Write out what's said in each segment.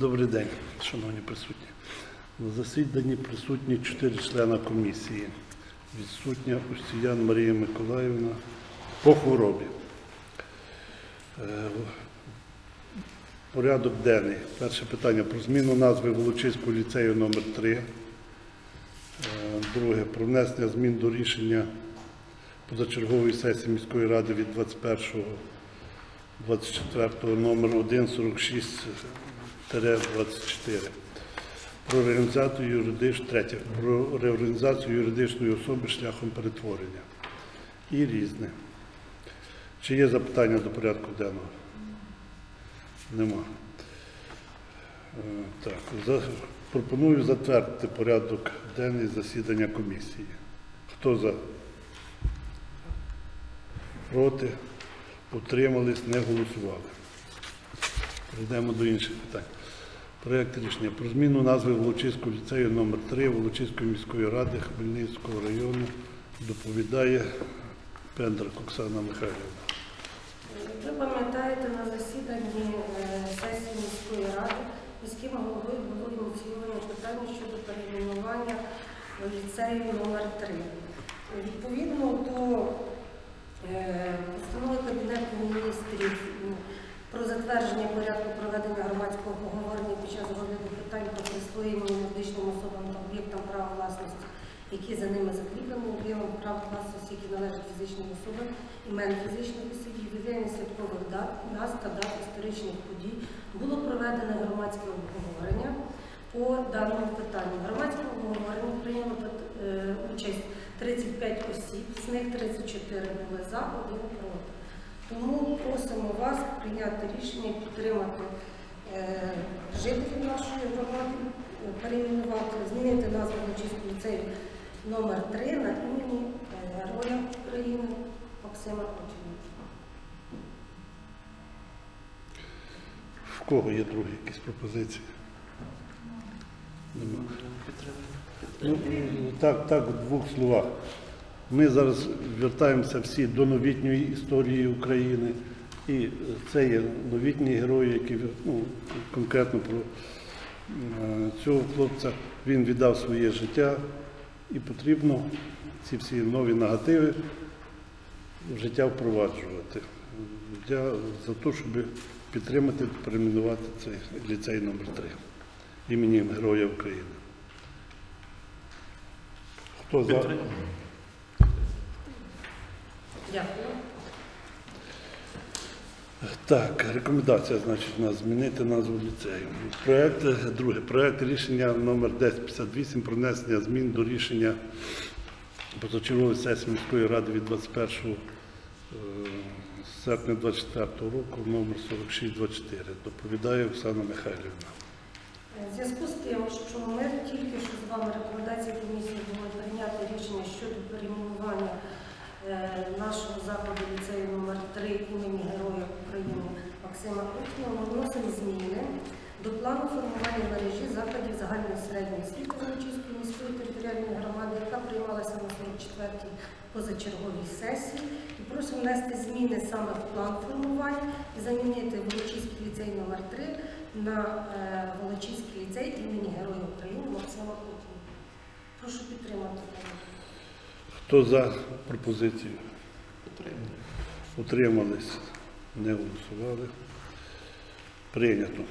Добрий день, шановні присутні. На засіданні присутні чотири члена комісії. Відсутня Устіян Марія Миколаївна по хворобі. Е, Порядок денний. Перше питання про зміну назви Волочиського ліцею номер 3 Е, Друге про внесення змін до рішення позачергової сесії міської ради від 21 24 номер 146 24 про реорганізацію юридичної третє про реорганізацію юридичної особи шляхом перетворення і різне. Чи є запитання до порядку денного? Нема. Е, Так, за, пропоную затвердити порядок денний засідання комісії. Хто за? Проти? Утримались, не голосували. Перейдемо до інших питань. Проєкт рішення про зміну назви Волочиського ліцею номер 3 Волочиської міської ради Хмельницького району доповідає Пендрак Оксана Михайлівна. Ви пам'ятаєте, на засіданні е, сесії міської ради міським головою було ініційовано питання щодо перейменування ліцею номер 3 Відповідно до е, постанови Кабінету міністрів про затвердження порядку проведення громадського обговорення під час розгляду питань про присвоєння юридичним особам та об'єктам права власності, які за ними закріплені, об'ємом прав власності, які належать фізичним особам, імен фізичних осіб, ювілейних святкових дат, нас та дат історичних подій було проведено громадське обговорення по даному питанню. В громадському обговоренні прийняло е, участь 35 осіб, з них 34 були за, один проти. Тому просимо вас прийняти рішення підтримати е, жителів нашої громади, е, перейменувати, змінити назву Лучиського ліцею номер 3 на імені е, Героя України Максима Кочина. В кого є другі якісь пропозиції? Ну, так, так, в двох словах. Ми зараз вертаємося всі до новітньої історії України. І це є новітні герої, які ну, конкретно про цього хлопця він віддав своє життя, і потрібно ці всі нові негативи в життя впроваджувати. Я за те, щоб підтримати, перейменувати цей ліцей номер 3 імені Героя України. Хто за? Дякую. Так, рекомендація, значить, у нас змінити назву ліцею. Проект, е, друге, проект рішення номер 1058 про внесення змін до рішення позачергової сесії міської ради від 21 е, серпня 24 року номер 4624. Доповідає Оксана Михайлівна. В зв'язку з тим, що ми тільки що з вами рекомендації комісії були прийняти рішення щодо перейменування е, нашого закладу ліцею номер 3 імені Героя України Максима ми вносимо зміни до плану формування мережі закладів загальної середньої освіти Волочиської міської територіальної громади, яка приймалася на 44-й позачерговій сесії. І просимо внести зміни саме в план формування і замінити Волочиський ліцей номер 3 на е, Волочиський ліцей імені Героя України Максима Кутіна. Прошу підтримати. Хто за пропозицію? Утримались, не голосували. Прийнято.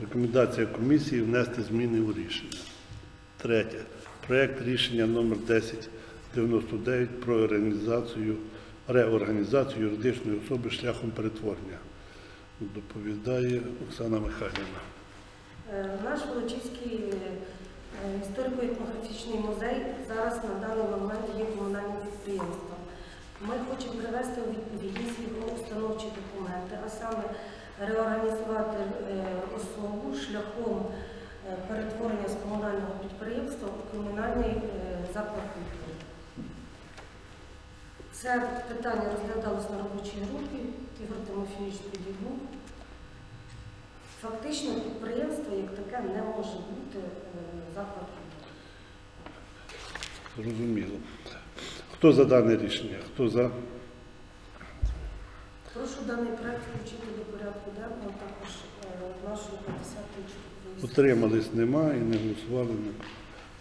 Рекомендація комісії внести зміни у рішення. Третє. Проект рішення номер 1099 про організацію, реорганізацію юридичної особи шляхом перетворення. Доповідає Оксана Михайлівна. Е, Наш Волочиський е, історико-етнографічний музей зараз на даний момент є комунальним підприємством. Ми хочемо привести у відповідність його установчі документи, а саме реорганізувати е, особу шляхом е, перетворення з комунального підприємства у комунальний е, заклад культури. Це питання розглядалось на робочій групі, Ігор Тимофійович був. Фактично підприємство як таке не може бути заклад культури. Зрозуміло. Хто за дане рішення? Хто за? Прошу даний проект включити до порядку денного. також е, нашої 50 Утримались нема і не голосували.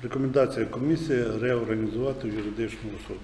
Рекомендація комісії реорганізувати юридичну особу.